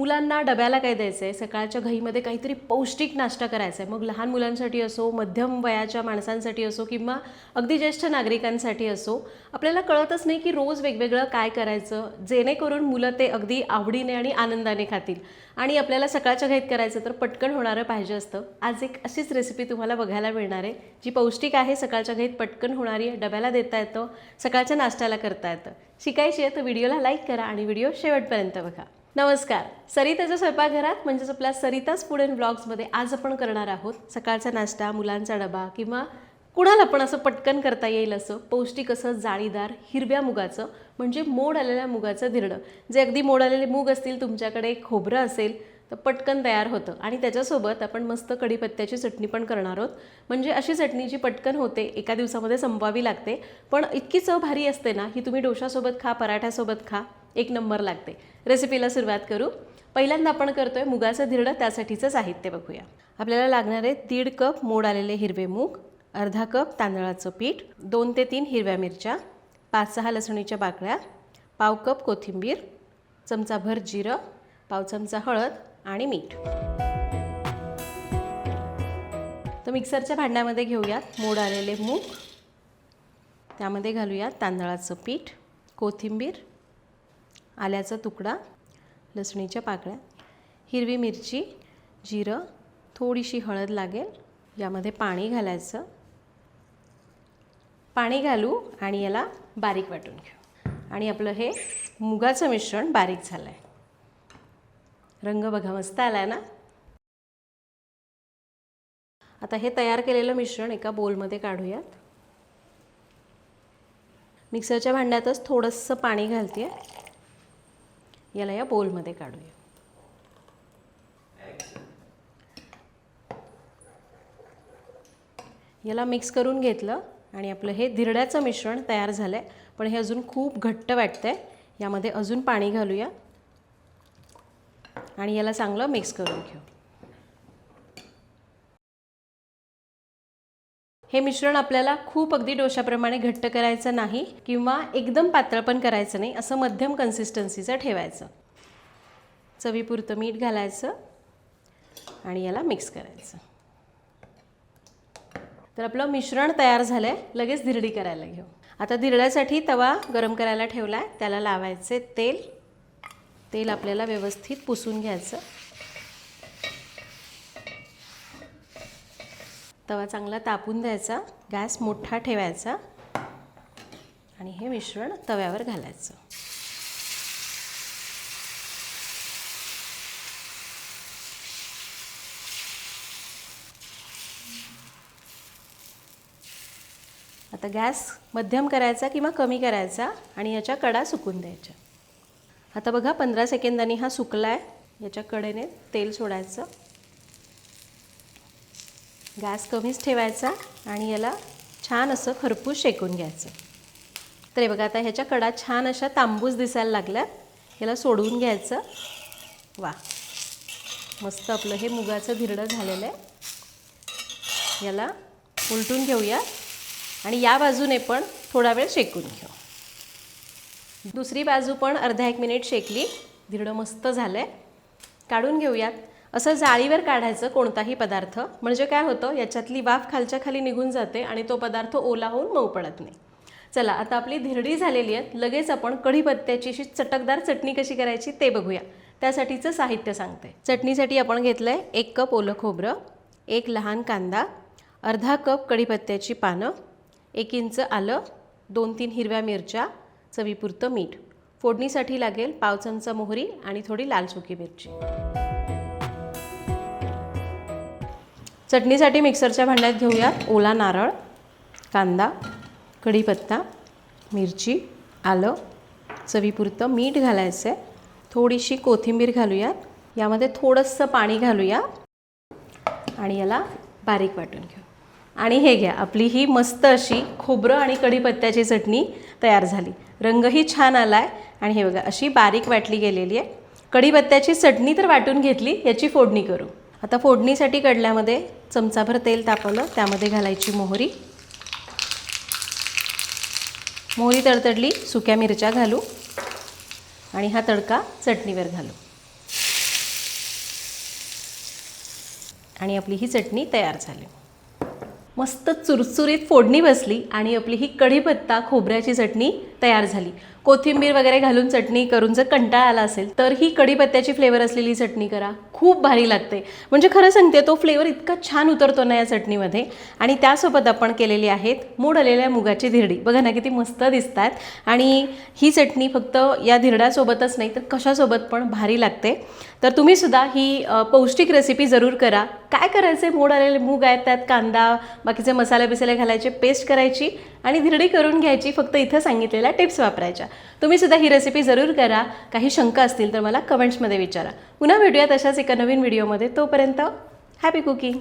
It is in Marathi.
मुलांना डब्याला काय द्यायचं आहे सकाळच्या घाईमध्ये काहीतरी पौष्टिक नाश्ता करायचा आहे मग लहान मुलांसाठी असो मध्यम वयाच्या माणसांसाठी असो किंवा अगदी ज्येष्ठ नागरिकांसाठी असो आपल्याला कळतच नाही की रोज वेगवेगळं काय करायचं जेणेकरून मुलं ते अगदी आवडीने आणि आनंदाने खातील. आणि आपल्याला सकाळच्या घाईत करायचं तर पटकन होणारं पाहिजे असतं. आज एक अशीच रेसिपी तुम्हाला बघायला मिळणार आहे जी पौष्टिक आहे सकाळच्या घाईत पटकन होणारी आहे डब्याला देता येतं सकाळच्या नाश्त्याला करता येतं. शिकायची आहे तर व्हिडिओला लाईक करा आणि व्हिडिओ शेवटपर्यंत बघा. नमस्कार. सरिताच्या स्वयंपाकघरात म्हणजेच आपल्या सरिताच फूड अँड ब्लॉग्समध्ये आज आपण करणार आहोत सकाळचा नाश्ता मुलांचा डबा किंवा कुणाला पण असं पटकन करता येईल असं पौष्टिक असं जाळीदार हिरव्या मुगाचं म्हणजे मोड आलेल्या मुगाचं धिरडं. जे अगदी मोड आलेले मूग असतील तुमच्याकडे खोबरं असेल तर पटकन तयार होतं. आणि त्याच्यासोबत आपण मस्त कढीपत्त्याची चटणी पण करणार आहोत. म्हणजे अशी चटणी जी पटकन होते एका दिवसामध्ये संपवावी लागते. पण इतकी चव भारी असते ना ही तुम्ही डोशासोबत खा पराठ्यासोबत खा. एक नंबर लागते. रेसिपीला सुरुवात करू. पहिल्यांदा आपण करतोय मुगाचं धिरडं त्यासाठीचं साहित्य बघूया. आपल्याला लागणार आहे दीड कप मोड आलेले हिरवे मूग अर्धा कप तांदळाचं पीठ दोन ते तीन हिरव्या मिरच्या पाच सहा लसणीच्या बाकड्या पाव कप कोथिंबीर चमचाभर जिरं पाव चमचा हळद आणि मीठ. तर मिक्सरच्या भांड्यामध्ये घेऊयात मोड आलेले मूग. त्यामध्ये घालूयात तांदळाचं पीठ कोथिंबीर आल्याचा तुकडा लसणीच्या पाकळ्या हिरवी मिरची जिरं थोडीशी हळद लागेल यामध्ये पाणी घालायचं. पाणी घालू आणि याला बारीक वाटून घेऊ. आणि आपलं हे मुगाचं मिश्रण बारीक झालं आहे रंग बघा मस्त आला आहे ना? आता हे तयार केलेलं मिश्रण एका बोलमध्ये काढूयात. मिक्सरच्या भांड्यातच थोडंसं पाणी घालते याला या बोलमध्ये काढूया. याला मिक्स करून घेतलं आणि आपलं हे धिरड्याचं मिश्रण तयार झालं आहे पण हे अजून खूप घट्ट वाटतं आहे यामध्ये अजून पाणी घालूया. आणि याला चांगलं मिक्स करून घेऊ. हे मिश्रण आपल्याला खूप अगदी डोशाप्रमाणे घट्ट करायचं नाही किंवा एकदम पातळ पण करायचं नाही असं मध्यम कन्सिस्टन्सीचं ठेवायचं. चवीपुरतं मीठ घालायचं आणि याला मिक्स करायचं. तर आपलं मिश्रण तयार झालं आहे लगेच धिरडी करायला घेऊ. आता धिरड्यासाठी तवा गरम करायला ठेवला आहे त्याला लावायचे तेल. तेल आपल्याला व्यवस्थित पुसून घ्यायचं. तवा चांगला तापून द्यायचा गॅस मोठा ठेवायचा. आणि हे मिश्रण तव्यावर घालायचं. आता गॅस मध्यम करायचा किंवा कमी करायचा आणि याच्या कडा सुकून द्यायच्या. आता बघा पंधरा सेकंदांनी हा सुकला आहे याच्या कडेने तेल सोडायचं. गॅस कमीच ठेवायचा आणि याला छान असं खरपूस शेकून घ्यायचं. तर हे बघा आता ह्याच्या कडा छान अशा तांबूस दिसायला लागल्या. याला सोडवून घ्यायचं. वा. मस्त आपलं हे मुगाचं धिरडं झालेलं आहे. याला उलटून घेऊया आणि या बाजूने पण थोडा वेळ शेकून घेऊ. दुसरी बाजू पण अर्धा एक मिनिट शेकली. धिरडं मस्त झालं आहे काढून घेऊयात. असं जाळीवर काढायचं कोणताही पदार्थ. म्हणजे काय होतं याच्यातली वाफ खालच्या खाली निघून जाते आणि तो पदार्थ ओला होऊन मऊ पडत नाही. चला आता आपली धिरडी झालेली आहे. लगेच आपण कढीपत्त्याची अशी चटकदार चटणी कशी करायची ते बघूया. त्यासाठीचं साहित्य सांगते. चटणीसाठी आपण घेतलं आहे एक कप ओलं खोबरं एक लहान कांदा अर्धा कप कढीपत्त्याची पानं एक इंच आलं दोन तीन हिरव्या मिरच्या चवीपुरतं मीठ. फोडणीसाठी लागेल पाव चमचा मोहरी आणि थोडी लाल सुकी मिरची. चटणीसाठी मिक्सरच्या भांड्यात घेऊया ओला नारळ कांदा कढीपत्ता मिरची आलं चवीपुरतं मीठ घालायचं आहे थोडीशी कोथिंबीर घालूयात. यामध्ये थोडंसं पाणी घालूया. आणि याला बारीक वाटून घेऊ. आणि हे घ्या आपली ही मस्त अशी खोबरं आणि कढीपत्त्याची चटणी तयार झाली. रंगही छान आला आहे आणि हे बघा अशी बारीक वाटली गेलेली आहे. कढीपत्त्याची चटणी तर वाटून घेतली याची फोडणी करू. आता फोडणीसाठी कडल्यामध्ये चमचाभर तेल तापवलं त्यामध्ये घालायची मोहरी. मोहरी तडतडली सुक्या मिरच्या घालू आणि हा तडका चटणीवर घालू. आणि आपली ही चटणी तयार झाली. मस्त चुरचुरीत फोडणी बसली आणि आपली ही कढीपत्ता खोबऱ्याची चटणी तयार झाली. कोथिंबीर वगैरे घालून चटणी करून जर कंटाळा आला असेल तर ही कढीपत्त्याची फ्लेवर असलेली चटणी करा. खूप भारी लागते. म्हणजे खरं सांगते तो फ्लेवर इतका छान उतरतो ना या चटणीमध्ये. आणि त्यासोबत आपण केलेली आहेत मूड आलेल्या मुगाची धिरडी. बघा ना किती मस्त दिसतात. आणि ही चटणी फक्त या धिरड्यासोबतच नाही तर कशासोबत पण भारी लागते. तर तुम्ही सुद्धा ही पौष्टिक रेसिपी जरूर करा. काय करायचे मोड आलेले मूग आहेत त्यात कांदा बाकीचे मसाले बिसाले घालायचे पेस्ट करायची. आणि धिरडी करून घ्यायची फक्त इथं सांगितलेल्या टिप्स वापरायच्या. तुम्ही सुद्धा ही रेसिपी जरूर करा. काही शंका असतील तर मला कमेंट्समध्ये विचारा. पुन्हा भेटूया तशाच एका नवीन व्हिडिओमध्ये तोपर्यंत हॅपी कुकिंग